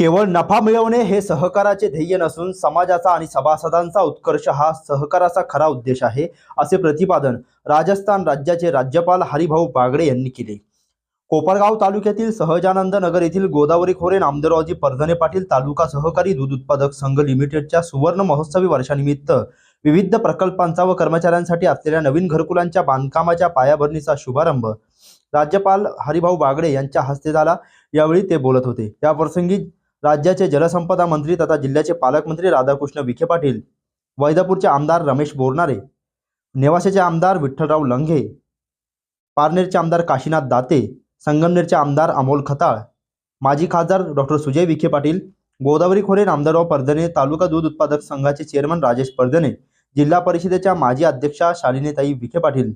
केवळ नफा मिळवणे हे सहकाराचे ध्येय नसून समाजाचा आणि सभासदांचा उत्कर्ष हा सहकाराचा खरा उद्देश आहे असे प्रतिपादन राजस्थान राज्याचे राज्यपाल हरिभाऊ बागडे यांनी केले. कोपरगाव तालुक्यातील सहजानंद नगर येथील गोदावरी खोरे नामदेवरावजी परधने पाटील तालुका सहकारी दूध उत्पादक संघ लिमिटेडच्या सुवर्ण महोत्सवी वर्षानिमित्त विविध प्रकल्पांचा व कर्मचाऱ्यांसाठी असलेल्या नवीन घरकुलांच्या बांधकामाच्या पायाभरणीचा शुभारंभ राज्यपाल हरिभाऊ बागडे यांच्या हस्ते झाला. यावेळी ते बोलत होते. या प्रसंगी राज्याचे जलसंपदा मंत्री तथा जिल्ह्याचे पालकमंत्री राधाकृष्ण विखे पाटील वैदापूरचे आमदार रमेश बोरनारे नेवासेचे आमदार विठ्ठलराव लंघे पारनेरचे आमदार काशीनाथ दाते संगमनेरचे आमदार अमोल खताळ माजी खासदार डॉक्टर सुजय विखे पाटील गोदावरी खोरे नामदारराव पर्धने तालुका दूध उत्पादक संघाचे चेअरमन राजेश परधने जिल्हा परिषदेच्या माजी अध्यक्षा शालिनीताई विखे पाटील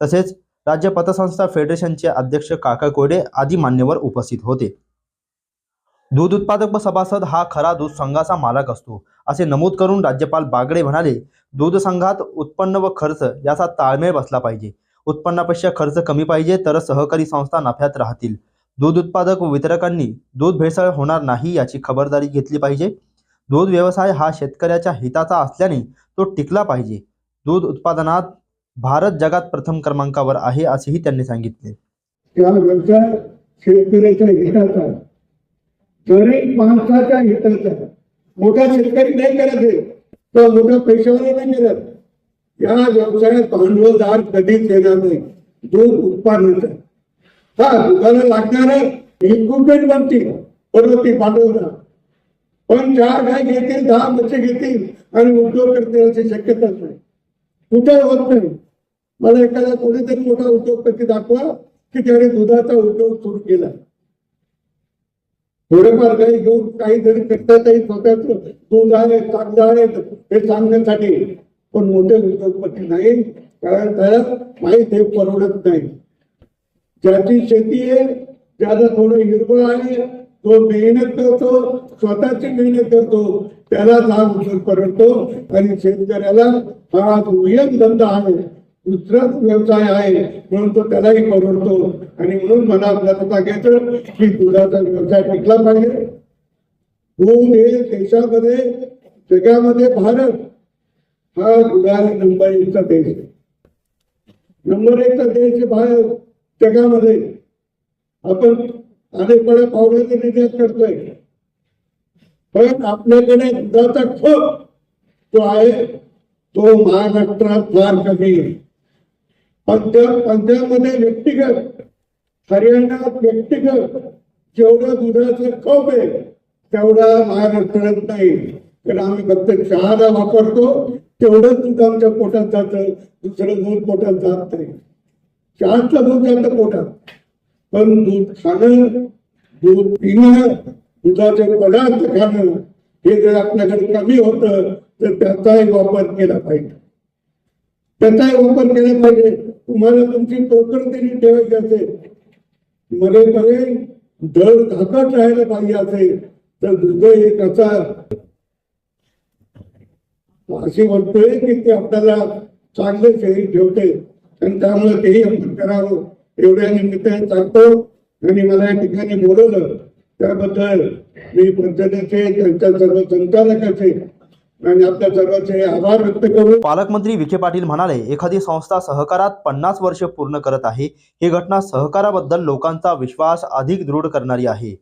तसेच राज्य पतसंस्था फेडरेशनचे अध्यक्ष काका कोडे आदी मान्यवर उपस्थित होते. दूध उत्पादक व सभासद हा खरा दूध संघाचा मालक असतो. असे नमूद करून राज्यपाल बागडे म्हणाले दूध संघात उत्पन्न व खर्च याचा ताळमेळ बसला पाहिजे. उत्पन्नापेक्षा खर्च कमी पाहिजे तर सहकारी संस्था नफ्यात राहतील. दूध उत्पादक व वितरकांनी दूध भेसळ होणार नाही याची खबरदारी घेतली पाहिजे. दूध व्यवसाय हा शेतकऱ्याच्या हिताचा असल्याने तो टिकला पाहिजे. दूध उत्पादनात भारत जगात प्रथम क्रमांकावर आहे असेही त्यांनी सांगितले. व्यवसाय शेतकऱ्याच्या हिताचा गरीब माणसाच्या हिताचा. मोठा शेतकरी नाही करत आहे तो मोठा पेशवाला नाही करत. या व्यवसायात भांडवलदार कधीच येणार नाही. दूध उत्पादनाचा. हा दुधाला लागणार इक्विपमेंट बनतील. परत ती भांडवलदार. पण चार गाय घेतील दहा बच्चे घेतील आणि उद्योग करतील अशी शक्यताच नाही. कुठे होत नाही. मला एखादा कोणीतरी मोठा उद्योगपती दाखवा की त्याने दुधाचा उद्योग सुरू केला. थोडेफार काही घेऊन काहीतरी करतात स्वतःच दूध आहे कागद आहेत हे सांगण्यासाठी. पण मोठे उद्योगपती नाही कारण त्याला माहीत हे परवडत नाही. ज्याची शेती आहे ज्याला थोडं हिरवळ आहे तो मेहनत करतो स्वतःची मेहनत करतो त्याला हा उद्योग परवडतो. आणि शेतकऱ्याला हा दुय्यम धंदा आहे. दुसराच व्यवसाय आहे म्हणून तो त्यालाही परवडतो. आणि म्हणून मला आपल्याला सांगायचं की दुधाचा व्यवसाय टिकला पाहिजे दूध हे देशामध्ये जगामध्ये भारत. हा दुधाला नंबर एकचा देश आहे. नंबर एकचा देश भारत जगामध्ये. आपण अनेककडे पावण्याचा निर्यात करतोय. पण आपल्याकडे दुधाचा खप जो आहे तो महाराष्ट्रात फार कमी पण पंजाब पंजाबमध्ये व्यक्तिगत हरियाणात व्यक्तिगत जेवढं दुधाचं कप आहे तेवढा महाराष्ट्रात नाही. कारण आम्ही फक्त चहाला वापरतो तेवढंच दूध आमच्या पोटात जातं दुसरं दूध पोटात जात नाही. चहाचं दूध जातं पोटात. पण दूध खाणं दूध पिणं दुधाचे पदार्थ खाणं हे जर आपल्याकडे कमी होतं तर त्याचाही वापर केला पाहिजे. त्याचाही वापर केला पाहिजे. तुम्हाला तुमची टोकन तरी ठेवायची असेल. मध्ये मध्ये दर धाकट राहायला पाहिजे असेल. तर दुध एक असा अशी म्हणतोय की ते आपल्याला चांगले शरीर ठेवते. आणि त्यामुळे तेही आपण करावं. एवढ्या निमित्ताने सांगतो. आणि मला या ठिकाणी बोलवलं. त्याबद्दल मी पंचायतीचे त्यांच्या सर्व संचालकाचे आणि आपल्या सर्वांचे आभार व्यक्त करू पालकमंत्री विखे पाटील म्हणाले एखादी संस्था सहकारात पन्नास वर्ष पूर्ण करत आहे. ही घटना सहकाराबद्दल लोकांचा विश्वास अधिक दृढ करणारी आहे.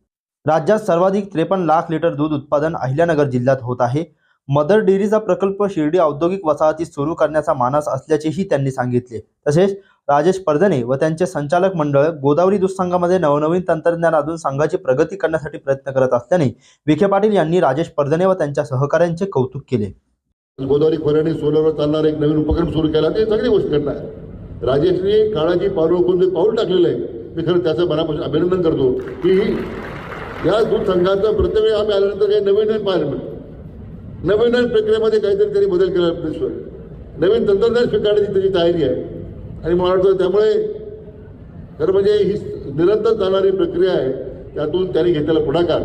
राज्यात सर्वाधिक त्रेपन्न लाख लिटर दूध उत्पादन अहिल्यानगर जिल्ह्यात होत आहे. मदर डेअरीचा प्रकल्प शिर्डी औद्योगिक वसाहतीत सुरू करण्याचा मानस असल्याचेही त्यांनी सांगितले. तसेच राजेश परदने व त्यांचे संचालक मंडळ गोदावरी दूध नवनवीन तंत्रज्ञानातून संघाची प्रगती करण्यासाठी प्रयत्न करत असल्याने विखे पाटील यांनी राजेश परदने व त्यांच्या सहकाऱ्यांचे कौतुक केले. गोदावरी खोऱ्याने सोलरवर चालणारा एक नवीन उपक्रम सुरू केला. ते चांगली गोष्ट करणार राजेशने काळाची पाऊल ओळखून जे पाऊल टाकलेलं आहे. मी खरं त्याचं मनापासून अभिनंदन करतो की या दूध संघाचं प्रत्येक वेळी आम्ही आल्यानंतर काही नवीन नवीन पाहायला मिळतं नवीन नवीन प्रक्रियेमध्ये काहीतरी त्यांनी बदल केला आपल्याश्वर नवीन तंत्रज्ञान स्वीकारण्याची त्याची तयारी आहे. आणि मला वाटतं त्यामुळे खरं म्हणजे ही निरंतर चालणारी प्रक्रिया आहे. त्यातून त्यांनी घेतलेला पुढाकार.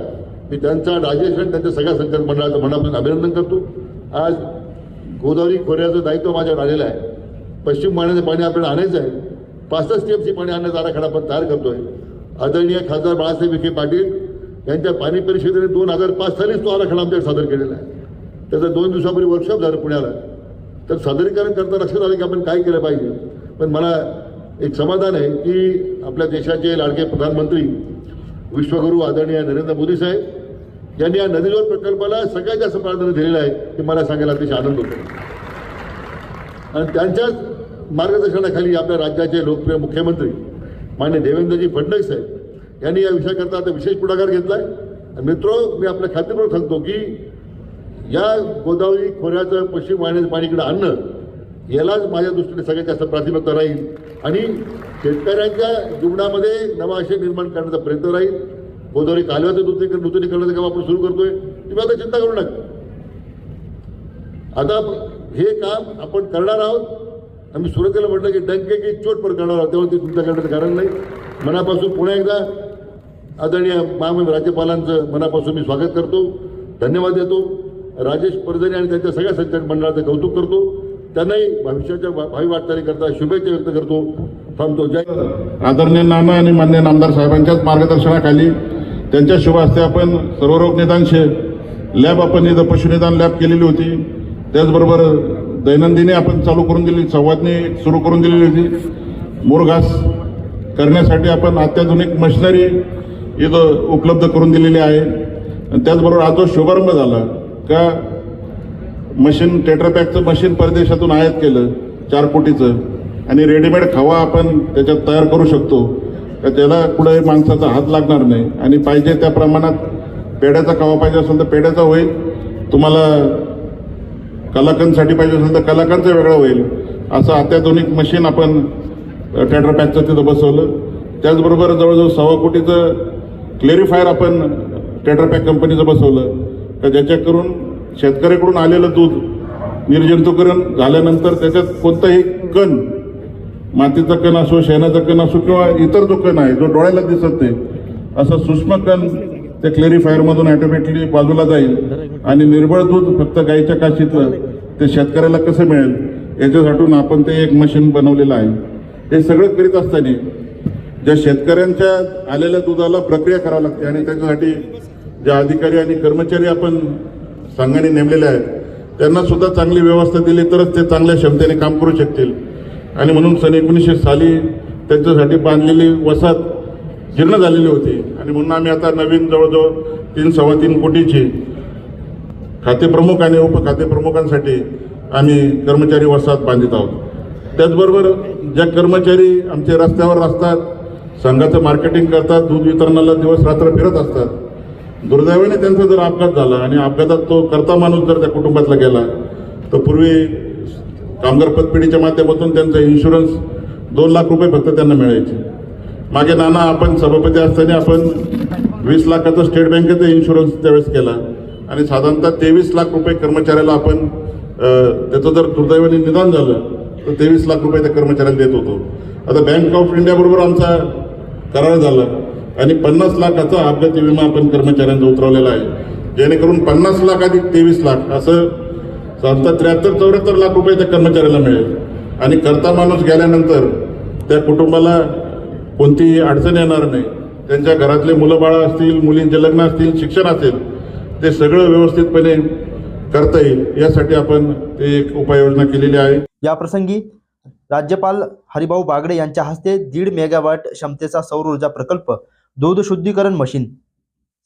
मी त्यांचा राजेश आणि त्यांच्या सगळ्या संचालक मंडळाचं मनापासून अभिनंदन करतो. आज गोदावरी खोऱ्याचं दायित्व माझ्यावर आलेलं आहे. पश्चिम पाण्याचं पाणी आपल्याला आणायचं आहे. पाच सहा स्टेपची पाणी आणण्याचा आराखडा आपण तयार करतोय. आदरणीय खासदार बाळासाहेब विखे पाटील यांच्या पाणी परिषदेने दोन हजार पाच सालीच तो आराखडा आमच्याकडे सादर केलेला आहे. त्याचं दोन दिवसापूर्वी वर्कशॉप झालं पुण्याला. तर सादरीकरण करता लक्षात आलं की आपण काय केलं पाहिजे. पण मला एक समाधान आहे की आपल्या देशाचे लाडके प्रधानमंत्री विश्वगुरू आदरणीय नरेंद्र मोदी साहेब यांनी या नदीजोड प्रकल्पाला सगळ्यात जास्त प्राधान्य दिलेलं आहे हे मला सांगायला अतिशय आनंद होतो. आणि त्यांच्याच मार्गदर्शनाखाली आपल्या राज्याचे लोकप्रिय मुख्यमंत्री मान्य देवेंद्रजी फडणवीस साहेब यांनी या विषयाकरता आता विशेष पुढाकार घेतला आहे मित्रो मी आपल्या खात्रीपूर्वक सांगतो की या गोदावरी खोऱ्याचं पश्चिम वाहिन्याचं पाणी आणणं यालाच माझ्या दृष्टीने सगळ्यात जास्त प्राथमिकता राहील. आणि शेतकऱ्यांच्या जीवनामध्ये नवा आशय निर्माण करण्याचा प्रयत्न राहील. गोदावरी कालव्याचं नूतनीकरण नूतनीकरणाचं काम आपण सुरू करतोय. तुम्ही आता चिंता करू नका. आता हे काम आपण करणार आहोत. आम्ही सुरुवातीला म्हटलं की डंके की चोट पर करणार आहोत. तेव्हा ते तुमच्या करण्याचं कारण नाही. मनापासून पुन्हा एकदा आदरणीय महामहिम राज्यपालांचं मनापासून मी स्वागत करतो. धन्यवाद देतो. राजेश परजणे आणि त्यांच्या सगळ्या संचालक मंडळाचं कौतुक करतो. त्यांनाही भविष्याच्या भा- भावी वाटचालीकरता शुभेच्छा व्यक्त करतो. थांबतो. जय आदरणीय नाना आणि मान्य नामदार साहेबांच्याच मार्गदर्शनाखाली त्यांच्या शुभ हस्ते आपण सर्वरोग निदान शे लॅब आपण इथं पशुनिदान लॅब केलेली होती. त्याचबरोबर दैनंदिनी आपण चालू करून दिली संवादनी सुरू करून दिलेली होती. मोरघास करण्यासाठी आपण अत्याधुनिक मशिनरी इथं उपलब्ध करून दिलेली आहे. आणि त्याचबरोबर आज जो शुभारंभ झाला का मशीन टेट्रापॅकचं मशीन परदेशातून आयात केलं चार कोटीचं आणि रेडीमेड खवा आपण त्याच्यात तयार करू शकतो का त्याला कुठे माणसाचा हात लागणार नाही. आणि पाहिजे त्या प्रमाणात पेड्याचा खवा पाहिजे असेल तर पेड्याचा होईल. तुम्हाला कलाकांसाठी पाहिजे असेल तर कलाकांचं वेगळं होईल. असं अत्याधुनिक मशीन आपण टेट्रापॅकचं तिथं बसवलं. त्याचबरोबर जवळजवळ सव्वा कोटीचं क्लेरिफायर आपण टेट्रापॅक कंपनीचं बसवलं. का ज्याच्याकडून शेतकऱ्याकडून आलेलं दूध निर्जंतुकरण झाल्यानंतर त्याच्यात कोणताही कण मातीचा कण असो शेणाचा कण असो किंवा इतर जो कण आहे जो डोळ्याला दिसत नाही असं सूक्ष्म कण त्या क्लेरिफायरमधून ॲटोमॅटिकली बाजूला जाईल आणि निर्बळ दूध फक्त गाईच्या काशीतलं ते शेतकऱ्याला कसं मिळेल याच्यासाठी आपण ते एक मशीन बनवलेलं आहे. हे सगळं करीत असताना ज्या शेतकऱ्यांच्या आलेल्या दुधाला प्रक्रिया करावी लागते आणि त्याच्यासाठी ज्या अधिकारी आणि कर्मचारी आपण संघाने नेमलेले आहेत त्यांना सुद्धा चांगली व्यवस्था दिली तरच ते चांगल्या क्षमतेने काम करू शकतील. आणि म्हणून सन एकोणीसशे साली त्यांच्यासाठी बांधलेली वसाहत जीर्ण झालेली होती. आणि म्हणून आम्ही आता नवीन जवळजवळ तीन सव्वा तीन कोटीची खातेप्रमुख आणि उपखातेप्रमुखांसाठी आम्ही कर्मचारी वसाहत बांधित आहोत. त्याचबरोबर ज्या कर्मचारी आमचे रस्त्यावर असतात संघाचं मार्केटिंग करतात दूध वितरणाला दिवस रात्र फिरत असतात दुर्दैवाने त्यांचा जर अपघात झाला आणि अपघातात तो करता माणूस जर त्या कुटुंबातला गेला तर पूर्वी कामगार पतपिढीच्या माध्यमातून त्यांचा इन्शुरन्स दोन लाख रुपये फक्त त्यांना मिळायचे. मागे नाना आपण सभापती असताना आपण वीस लाखाचा स्टेट बँकेचा इन्शुरन्स त्यावेळेस केला. आणि साधारणतः तेवीस लाख रुपये कर्मचाऱ्याला आपण त्याचं जर दुर्दैवाने निदान झालं तर तेवीस लाख रुपये त्या कर्मचाऱ्याला देत होतो. आता बँक ऑफ इंडियाबरोबर आमचा करार झाला. आणि पन्नास लाखाचा अपघाती विमा आपण कर्मचाऱ्यांचा उतरवलेला आहे. जेणेकरून पन्नास लाख अधिक तेवीस लाख असं साधारणतः त्र्याहत्तर चौऱ्याहत्तर लाख रुपये त्या कर्मचाऱ्याला मिळेल. आणि करता माणूस गेल्यानंतर त्या कुटुंबाला कोणतीही अडचण येणार नाही. त्यांच्या घरातले मुलं बाळं असतील मुलींचे लग्न असतील शिक्षण असेल ते सगळं व्यवस्थितपणे करता येईल. यासाठी आपण ते एक उपाययोजना केलेली आहे. या प्रसंगी राज्यपाल हरिभाऊ बागडे यांच्या हस्ते दीड मेगावॅट क्षमतेचा सौर ऊर्जा प्रकल्प दूध शुद्धीकरण मशीन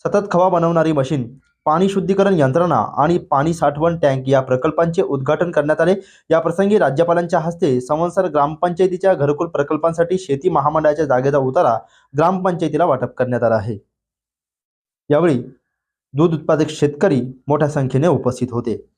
सतत खवा बनवणारी मशीन पाणी शुद्धीकरण यंत्रणा आणि पाणी साठवण टँक या प्रकल्पांचे उद्घाटन करण्यात आले. याप्रसंगी राज्यपालांच्या हस्ते संवत्सर ग्रामपंचायतीच्या घरकुल प्रकल्पांसाठी शेती महामंडळाच्या जागेचा उतारा ग्रामपंचायतीला वाटप करण्यात आला आहे. यावेळी दूध उत्पादक शेतकरी मोठ्या संख्येने उपस्थित होते.